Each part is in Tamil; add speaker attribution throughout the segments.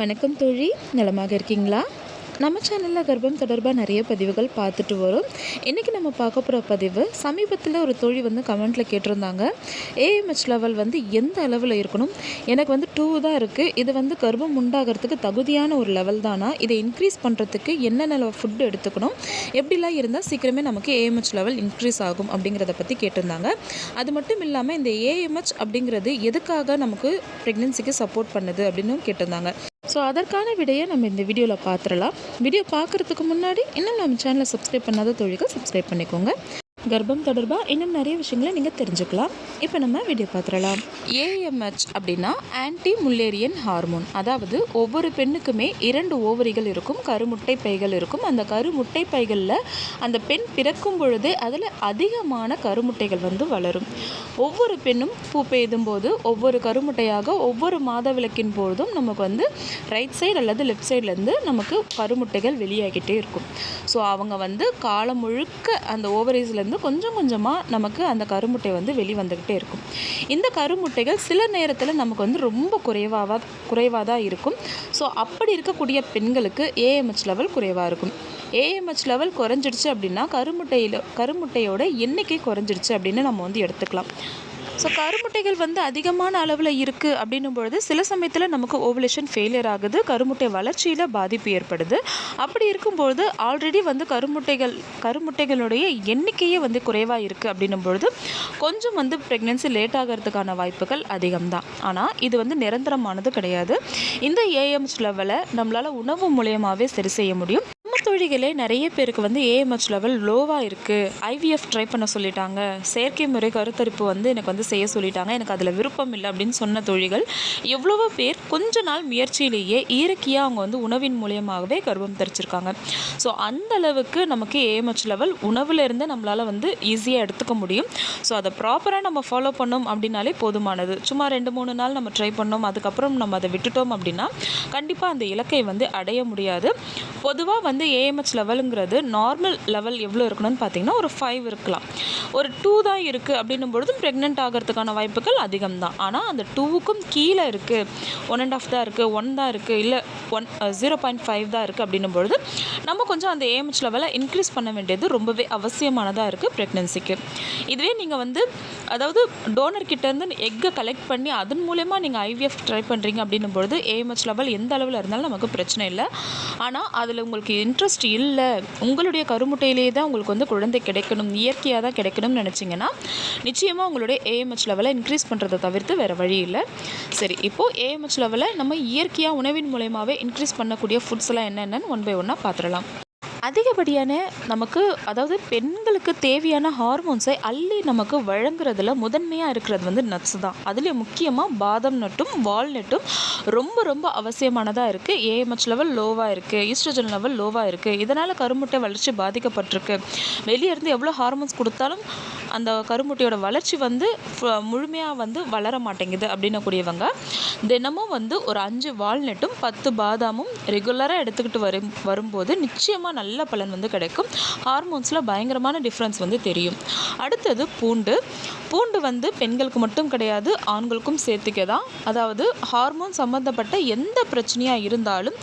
Speaker 1: வணக்கம் தோழி. நலமாக இருக்கீங்களா? நம்ம சேனலில் கர்ப்பம் தொடர்பாக நிறைய பதிவுகள் பார்த்துட்டு வரும். இன்றைக்கி நம்ம பார்க்க போகிற பதிவு சமீபத்தில் ஒரு தோழி வந்து கமெண்ட்டில் கேட்டிருந்தாங்க. ஏஎம்ஹெச் லெவல் வந்து எந்த அளவில் இருக்கணும்? எனக்கு வந்து டூ தான் இருக்குது இது வந்து கர்ப்பம் உண்டாகிறதுக்கு தகுதியான ஒரு லெவல் தானா? இதை இன்க்ரீஸ் பண்ணுறதுக்கு என்னென்ன ஃபுட்டு எடுத்துக்கணும்? எப்படிலாம் இருந்தால் சீக்கிரமே நமக்கு ஏஎம்ஹெச் லெவல் இன்க்ரீஸ் ஆகும் அப்படிங்கிறத பற்றி கேட்டிருந்தாங்க. அது மட்டும் இல்லாமல் இந்த ஏஎம்ஹெச் அப்படிங்கிறது எதுக்காக நமக்கு ப்ரெக்னென்சிக்கு சப்போர்ட் பண்ணுது அப்படின்னு கேட்டிருந்தாங்க. ஸோ அதற்கான விடையை நம்ம இந்த வீடியோவில் பார்த்துடலாம். வீடியோ பார்க்குறதுக்கு முன்னாடி இன்னும் நம்ம சேனலை சப்ஸ்கிரைப் பண்ணாத தொழில்கள் சப்ஸ்கிரைப் பண்ணிக்கோங்க. கர்ப்பம் தொடர்பாக இன்னும் நிறைய விஷயங்களை நீங்கள் தெரிஞ்சுக்கலாம். இப்போ நம்ம வீடியோ பார்த்துடலாம். ஏஎம்ஹெச் அப்படின்னா ஆன்டி முல்லேரியன் ஹார்மோன் அதாவது ஒவ்வொரு பெண்ணுக்குமே இரண்டு ஓவரிகள் இருக்கும் கருமுட்டை பைகள் இருக்கும். அந்த கருமுட்டை பைகளில் அந்த பெண் பிறக்கும் பொழுதே அதில் அதிகமான கருமுட்டைகள் வந்து வளரும். ஒவ்வொரு பெண்ணும் பூ பெய்தும் போது ஒவ்வொரு கருமுட்டையாக ஒவ்வொரு மாத விளக்கின் பொழுதும் நமக்கு வந்து ரைட் சைடு அல்லது லெஃப்ட் சைட்லேருந்து நமக்கு கருமுட்டைகள் வெளியாகிட்டே இருக்கும். ஸோ அவங்க வந்து காலம் முழுக்க அந்த ஓவரிஸ்லேருந்து கொஞ்சம் கொஞ்சமாக நமக்கு அந்த கருமுட்டை வந்து வெளி வந்துக்கிட்டே இருக்கும். இந்த கருமுட்டைகள் சில நேரத்தில் நமக்கு வந்து ரொம்ப குறைவாக குறைவாக தான் இருக்கும். ஸோ அப்படி இருக்கக்கூடிய பெண்களுக்கு ஏஎம்ஹெச் லெவல் குறைவாக இருக்கும். ஏஎம்ஹெச் லெவல் குறைஞ்சிடுச்சு அப்படின்னா கருமுட்டையில் கருமுட்டையோட எண்ணிக்கை குறைஞ்சிடுச்சு அப்படின்னு நம்ம வந்து எடுத்துக்கலாம். ஸோ கருமுட்டைகள் வந்து அதிகமான அளவில் இருக்குது அப்படின்னும் பொழுது சில சமயத்தில் நமக்கு ஓவலேஷன் ஃபெயிலியர் ஆகுது கருமுட்டை வளர்ச்சியில் பாதிப்பு ஏற்படுது. அப்படி இருக்கும்பொழுது ஆல்ரெடி வந்து கருமுட்டைகள் கருமுட்டைகளுடைய எண்ணிக்கையே வந்து குறைவாக இருக்குது அப்படின்னும் பொழுது கொஞ்சம் வந்து ப்ரெக்னென்சி லேட் ஆகிறதுக்கான வாய்ப்புகள் அதிகம்தான். ஆனால் இது வந்து நிரந்தரமானது கிடையாது. இந்த ஏஎம்ஸ் லெவலை நம்மளால் உணவு மூலியமாகவே சரி செய்ய முடியும். நம்ம நிறைய பேருக்கு வந்து ஏஎம்ஹெச் லெவல் லோவாக இருக்குது ஐவிஎஃப் ட்ரை பண்ண சொல்லிட்டாங்க. செயற்கை முறை கருத்தரிப்பு வந்து எனக்கு வந்து செய்ய சொல்லிட்டாங்க. எனக்கு அதில் விருப்பம் இல்லை அப்படின்னு சொன்ன தொழில்கள் எவ்வளவோ பேர் கொஞ்ச நாள் முயற்சியிலேயே இயற்கையாக அவங்க வந்து உணவின் மூலியமாகவே கர்ப்பம் தெரிச்சிருக்காங்க. ஸோ அந்த அளவுக்கு நமக்கு ஏஎம்ஹெச் லெவல் உணவுலேருந்து நம்மளால் வந்து ஈஸியாக எடுத்துக்க முடியும். ஸோ அதை ப்ராப்பராக நம்ம ஃபாலோ பண்ணோம் அப்படின்னாலே போதுமானது. சும்மா ரெண்டு மூணு நாள் நம்ம ட்ரை பண்ணோம் அதுக்கப்புறம் நம்ம அதை விட்டுட்டோம் அப்படின்னா கண்டிப்பாக அந்த இலக்கை வந்து அடைய முடியாது. பொதுவாக வந்து ஏ ஏஎம்ஹெச் லெவலுங்கிறது நார்மல் லெவல் எவ்வளோ இருக்கணும்னு பார்த்தீங்கன்னா ஒரு ஃபைவ் இருக்கலாம். ஒரு டூ தான் இருக்குது அப்படின்னும் பொழுதும் ப்ரெக்னென்ட் ஆகிறதுக்கான வாய்ப்புகள் அதிகம் தான் ஆனால் அந்த டூவுக்கும் கீழே இருக்குது ஒன் அண்ட் ஆஃப் தான் இருக்குது ஒன் தான் இருக்குது இல்லை ஒன் ஜீரோ பாயிண்ட் ஃபைவ் தான் இருக்குது அப்படின்னும் பொழுது நம்ம கொஞ்சம் அந்த ஏஎம்ஹெச் லெவலை இன்க்ரீஸ் பண்ண வேண்டியது ரொம்பவே அவசியமானதாக இருக்குது ப்ரெக்னென்சிக்கு இதுவே நீங்கள் வந்து அதாவது டோனர் கிட்டேருந்து எக்கை கலெக்ட் பண்ணி அதன் மூலயமா நீங்கள் ஐவிஎஃப் ட்ரை பண்ணுறீங்க அப்படின்னும் பொழுது ஏஎம்ஹெச் லெவல் எந்த அளவில் இருந்தாலும் நமக்கு பிரச்சனை இல்லை. ஆனால் அதில் உங்களுக்கு இன்ட்ரெஸ்ட் இல்லை. உங்களுடைய கருமுட்டையிலேயே தான் உங்களுக்கு வந்து குழந்தை கிடைக்கணும் இயற்கையாக தான் கிடைக்கணும்னு நினச்சிங்கன்னா நிச்சயமாக உங்களுடைய ஏஎம்ஹெச் லெவலை இன்க்ரீஸ் பண்ணுறதை தவிர்த்து வேறு வழி இல்லை. சரி இப்போது ஏஎம்ஹெச் லெவலை நம்ம இயற்கையாக உணவின் மூலயமாவே இன்க்ரீஸ் பண்ணக்கூடிய ஃபுட்ஸ் எல்லாம் என்னென்னு ஒன் பை ஒன்னாக பார்த்துடலாம் அதிகப்படியான நமக்கு அதாவது பெண்களுக்கு தேவையான ஹார்மோன்ஸை அள்ளி நமக்கு வழங்குறதுல முதன்மையாக இருக்கிறது வந்து நட்ஸ் தான். அதுலேயும் முக்கியமாக பாதம் நட்டும் வால்நட்டும் ரொம்ப ரொம்ப அவசியமானதாக இருக்குது ஏஎம்ஹெச் லெவல் லோவாக இருக்குது ஈஸ்ட்ரஜன் லெவல் லோவாக இருக்குது இதனால் கருமுட்டை வளர்ச்சி பாதிக்கப்பட்டிருக்கு. வெளியே இருந்து எவ்வளோ ஹார்மோன்ஸ் கொடுத்தாலும் அந்த கருமுட்டையோட வளர்ச்சி வந்து முழுமையாக வந்து வளர மாட்டேங்குது அப்படின்னக்கூடியவங்க தினமும் வந்து ஒரு அஞ்சு வால்நட்டும் பத்து பாதாமும் ரெகுலராக எடுத்துக்கிட்டு வரும் வரும்போது நிச்சயமாக நல்ல பலன் வந்து கிடைக்கும். ஹார்மோன்ஸில் பயங்கரமான டிஃப்ரென்ஸ் வந்து தெரியும். அடுத்தது பூண்டு. பூண்டு வந்து பெண்களுக்கு மட்டும் கிடையாது ஆண்களுக்கும் சேர்த்துக்க தான் அதாவது ஹார்மோன் சம்மந்தப்பட்ட எந்த பிரச்சனையாக இருந்தாலும்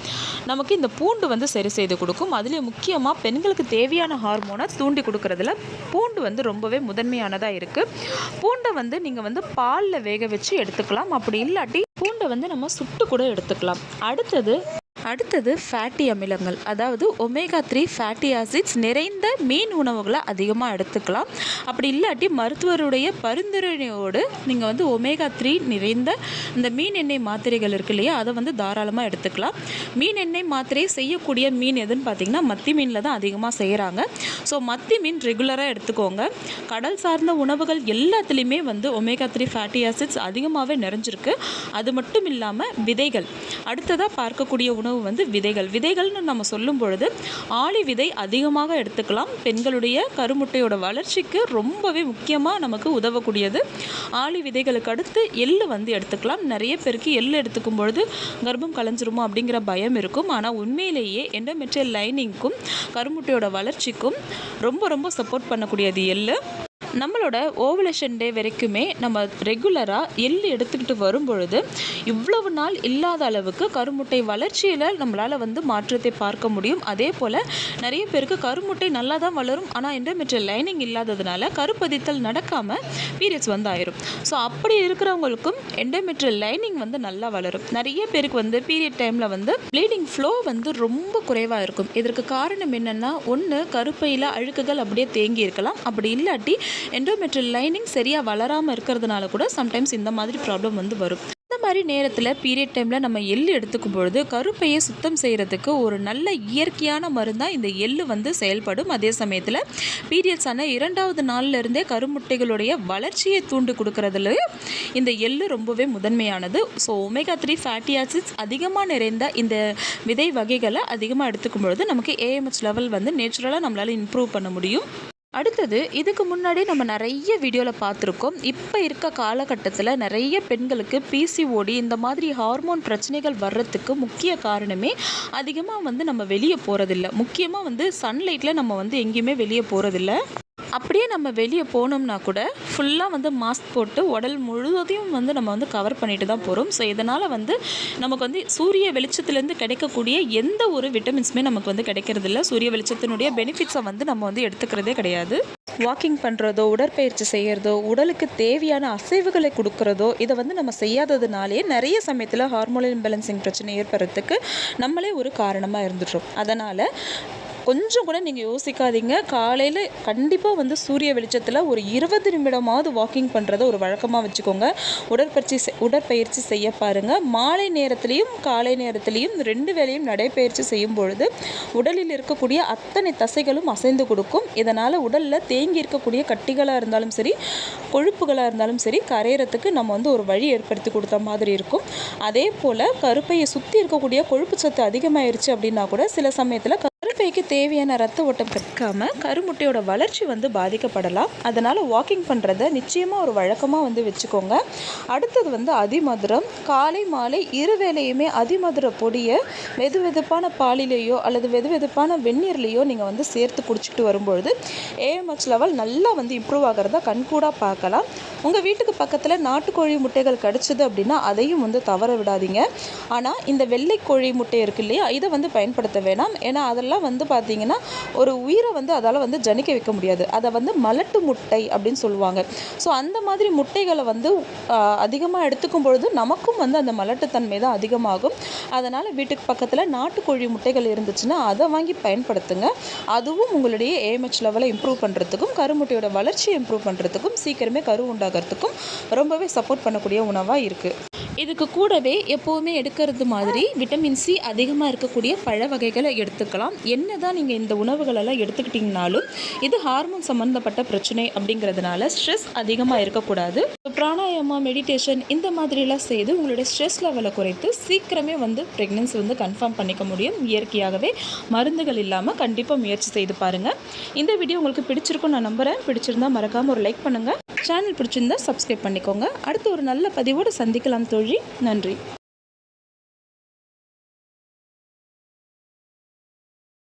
Speaker 1: நமக்கு இந்த பூண்டு வந்து சரி செய்து கொடுக்கும். அதுலேயும் முக்கியமாக பெண்களுக்கு தேவையான ஹார்மோனை தூண்டி கொடுக்குறதுல பூண்டு வந்து ரொம்பவே முதன்மையானதாக இருக்குது பூண்டை வந்து நீங்கள் வந்து பாலில் வேக வச்சு எடுத்துக்கலாம். அப்படி இல்லாட்டி பூண்டை வந்து நம்ம சுட்டு கூட எடுத்துக்கலாம். அடுத்தது அடுத்தது ஃபேட்டி அமிலங்கள். அதாவது ஒமேகா த்ரீ ஃபேட்டி ஆசிட்ஸ் நிறைந்த மீன் உணவுகளை அதிகமாக எடுத்துக்கலாம். அப்படி இல்லாட்டி மருத்துவருடைய பரிந்துரையோடு நீங்கள் வந்து ஒமேகா த்ரீ நிறைந்த இந்த மீன் எண்ணெய் மாத்திரைகள் இருக்கு இல்லையா அதை வந்து தாராளமாக எடுத்துக்கலாம். மீன் எண்ணெய் மாத்திரை செய்யக்கூடிய மீன் எதுன்னு பார்த்தீங்கன்னா மத்தி மீனில் தான் அதிகமாக செய்கிறாங்க ஸோ மத்தி மீன் ரெகுலராக எடுத்துக்கோங்க. கடல் சார்ந்த உணவுகள் எல்லாத்துலேயுமே வந்து ஒமேகா த்ரீ ஃபேட்டி ஆசிட்ஸ் அதிகமாகவே நிறைஞ்சிருக்கு. அது மட்டும் இல்லாமல் விதைகள். அடுத்ததாக பார்க்கக்கூடிய உணவு வந்து விதைகள். விதைகள்னு நம்ம சொல்லும் பொழுது ஆளி விதை அதிகமாக எடுத்துக்கலாம். பெண்களுடைய கருமுட்டையோட வளர்ச்சிக்கு ரொம்பவே முக்கியமாக நமக்கு உதவக்கூடியது. ஆளி விதைகளுக்கு அடுத்து எள்ளு வந்து எடுத்துக்கலாம். நிறைய பேருக்கு எள்ளு எடுத்துக்கும் பொழுது கர்ப்பம் கலைஞ்சிருமோ அப்படிங்கிற பயம் இருக்கும். ஆனால் உண்மையிலேயே எண்டோமெட்ரியல் லைனிங்க்கும் கருமுட்டையோட வளர்ச்சிக்கும் ரொம்ப ரொம்ப சப்போர்ட் பண்ணக்கூடியது எள்ளு. நம்மளோட ஓவலேஷன் டே வரைக்குமே நம்ம ரெகுலராக எள்ளு எடுத்துக்கிட்டு வரும் பொழுது இவ்வளவு நாள் இல்லாத அளவுக்கு கருமுட்டை வளர்ச்சியில் நம்மளால் வந்து மாற்றத்தை பார்க்க முடியும். அதே போல் நிறைய பேருக்கு கருமுட்டை நல்லா தான் வளரும். ஆனால் எண்டோமெட்ரியல் லைனிங் இல்லாததுனால கருப்பதித்தல் நடக்காமல் பீரியட்ஸ் வந்து ஆயிரும் ஸோ அப்படி இருக்கிறவங்களுக்கும் எண்டோமெட்ரியல் லைனிங் வந்து நல்லா வளரும். நிறைய பேருக்கு வந்து பீரியட் டைமில் வந்து ப்ளீடிங் ஃப்ளோ வந்து ரொம்ப குறைவாக இருக்கும். இதற்கு காரணம் என்னென்னா ஒன்று கருப்பையில் அழுக்குகள் அப்படியே தேங்கி இருக்கலாம். அப்படி இல்லாட்டி எண்டோமெட்ரியல் லைனிங் சரியாக வளராமல் இருக்கிறதுனால கூட சம்டைம்ஸ் இந்த மாதிரி ப்ராப்ளம் வந்து வரும். இந்த மாதிரி நேரத்தில் பீரியட் டைமில் நம்ம எள் எடுத்துக்கும் பொழுது கருப்பையை சுத்தம் செய்கிறதுக்கு ஒரு நல்ல இயற்கையான மருந்தாக இந்த எள்ளு வந்து செயல்படும். அதே சமயத்தில் பீரியட்ஸ் இரண்டாவது நாள்ல இருந்தே கருமுட்டைகளுடைய வளர்ச்சியை தூண்டு கொடுக்கறதுல இந்த எள்ளு ரொம்பவே முதன்மையானது. So omega three fatty acids அதிகமாக நிறைந்த இந்த விதை வகைகளை அதிகமாக எடுத்துக்கும் பொழுது நமக்கு ஏஎம்ஹெச் லெவல் வந்து நேச்சுரலாக நம்மளால் இம்ப்ரூவ் பண்ண முடியும். அடுத்தது இதுக்கு முன்னாடி நம்ம நிறைய வீடியோவில் பார்த்துருக்கோம். இப்போ இருக்க காலகட்டத்தில் நிறைய பெண்களுக்கு பிசிஓடி இந்த மாதிரி ஹார்மோன் பிரச்சனைகள் வர்றதுக்கு முக்கிய காரணமே அதிகமாக வந்து நம்ம வெளியே போகிறதில்ல முக்கியமாக வந்து சன்லைட்டில் நம்ம வந்து எங்கேயுமே வெளியே போகிறதில்ல அப்படியே நம்ம வெளியே போனோம்னா கூட ஃபுல்லாக வந்து மாஸ்க் போட்டு உடல் முழுவதையும் வந்து நம்ம வந்து கவர் பண்ணிட்டு தான் போகிறோம் ஸோ இதனால் வந்து நமக்கு வந்து சூரிய வெளிச்சத்துலேருந்து கிடைக்கக்கூடிய எந்த ஒரு விட்டமின்ஸுமே நமக்கு வந்து கிடைக்கிறதில்ல. சூரிய வெளிச்சத்தினுடைய பெனிஃபிட்ஸை வந்து நம்ம வந்து எடுத்துக்கிறதே கிடையாது. வாக்கிங் பண்ணுறதோ உடற்பயிற்சி செய்கிறதோ உடலுக்கு தேவையான அசைவுகளை கொடுக்குறதோ இதை வந்து நம்ம செய்யாததுனாலே நிறைய சமயத்தில் ஹார்மோனல் இம்பேலன்சிங் பிரச்சனை ஏற்படுறதுக்கு நம்மளே ஒரு காரணமாக இருந்துட்டோம் அதனால் கொஞ்சம் கூட நீங்கள் யோசிக்காதீங்க. காலையில் கண்டிப்பாக வந்து சூரிய வெளிச்சத்தில் ஒரு இருபது நிமிடமாவது வாக்கிங் பண்ணுறத ஒரு வழக்கமாக வச்சுக்கோங்க. உடற்பயிற்சி உடற்பயிற்சி செய்ய பாருங்கள் மாலை நேரத்துலையும் காலை நேரத்துலையும் ரெண்டு வேளையும் நடைப்பயிற்சி செய்யும் பொழுது உடலில் இருக்கக்கூடிய அத்தனை தசைகளும் அசைந்து கொடுக்கும். இதனால் உடலில் தேங்கி இருக்கக்கூடிய கட்டிகளாக இருந்தாலும் சரி கொழுப்புகளாக இருந்தாலும் சரி கரையிறதுக்கு நம்ம வந்து ஒரு வழி ஏற்படுத்தி கொடுத்த மாதிரி இருக்கும். அதே போல் கருப்பையை சுற்றி இருக்கக்கூடிய கொழுப்பு சத்து அதிகமாயிருச்சு அப்படின்னா கூட சில சமயத்தில் குழந்தைக்கு தேவையான ரத்த ஓட்டம் கற்காம கருமுட்டையோட வளர்ச்சி வந்து பாதிக்கப்படலாம். அதனால் வாக்கிங் பண்ணுறத நிச்சயமாக ஒரு வழக்கமாக வந்து வச்சுக்கோங்க. அடுத்தது வந்து அதிமதுரம். காலை மாலை இரு வேலையுமே அதிமதுர பொடியை வெது வெதுப்பான பாலிலேயோ அல்லது வெது வெதுப்பான வெந்நீர்லேயோ நீங்கள் வந்து சேர்த்து குடிச்சிட்டு வரும்பொழுது ஏஎம்ஹெச் லெவல் நல்லா வந்து இம்ப்ரூவ் ஆகிறத கண்கூடாக பார்க்கலாம். உங்கள் வீட்டுக்கு பக்கத்தில் நாட்டுக்கோழி முட்டைகள் கிடச்சிது அப்படின்னா அதையும் வந்து தவற விடாதீங்க. ஆனால் இந்த வெள்ளைக்கோழி முட்டை இருக்கு இல்லையா? இதை வந்து பயன்படுத்த வேணாம். ஏன்னா அதெல்லாம் வந்து பார்த்தீங்கன்னா ஒரு உயிரை வந்து அதால் வந்து ஜனிக்க வைக்க முடியாது. அதை வந்து மலட்டு முட்டை அப்படின்னு சொல்லுவாங்க. ஸோ அந்த மாதிரி முட்டைகளை வந்து அதிகமாக எடுத்துக்கும் பொழுது நமக்கும் வந்து அந்த மலட்டுத்தன்மை தான் அதிகமாகும். அதனால் வீட்டுக்கு பக்கத்தில் நாட்டுக்கோழி முட்டைகள் இருந்துச்சுன்னா அதை வாங்கி பயன்படுத்துங்க. அதுவும் உங்களுடைய ஏஎம்ஹெச் லெவலை இம்ப்ரூவ் பண்ணுறதுக்கும் கருமுட்டையோட வளர்ச்சியை இம்ப்ரூவ் பண்ணுறதுக்கும் சீக்கிரமே கரு உண்டாகிறதுக்கும் ரொம்பவே சப்போர்ட் பண்ணக்கூடிய உணவாக இருக்குது இதுக்கு கூடவே எப்போவுமே எடுக்கிறது மாதிரி விட்டமின் சி அதிகமாக இருக்கக்கூடிய பழ வகைகளை எடுத்துக்கலாம். என்ன தான் நீங்கள் இந்த உணவுகளெல்லாம் எடுத்துக்கிட்டிங்கனாலும் இது ஹார்மோன் சம்மந்தப்பட்ட பிரச்சனை அப்படிங்கிறதுனால ஸ்ட்ரெஸ் அதிகமாக இருக்கக்கூடாது. பிராணாயாமா மெடிடேஷன் இந்த மாதிரிலாம் செய்து உங்களுடைய ஸ்ட்ரெஸ் லெவலை குறைத்து சீக்கிரமே வந்து ப்ரெக்னென்சி வந்து கன்ஃபார்ம் பண்ணிக்க முடியும். இயற்கையாகவே மருந்துகள் இல்லாமல் கண்டிப்பாக முயற்சி செய்து பாருங்கள் இந்த வீடியோ உங்களுக்கு பிடிச்சிருக்கும் நான் நம்புகிறேன் பிடிச்சிருந்தா மறக்காமல் ஒரு லைக் பண்ணுங்கள் சேனல் பிடிச்சிருந்தா சப்ஸ்கிரைப் பண்ணிக்கோங்க. அடுத்து ஒரு நல்ல பதிவோடு சந்திக்கலாம் தோழி. நன்றி.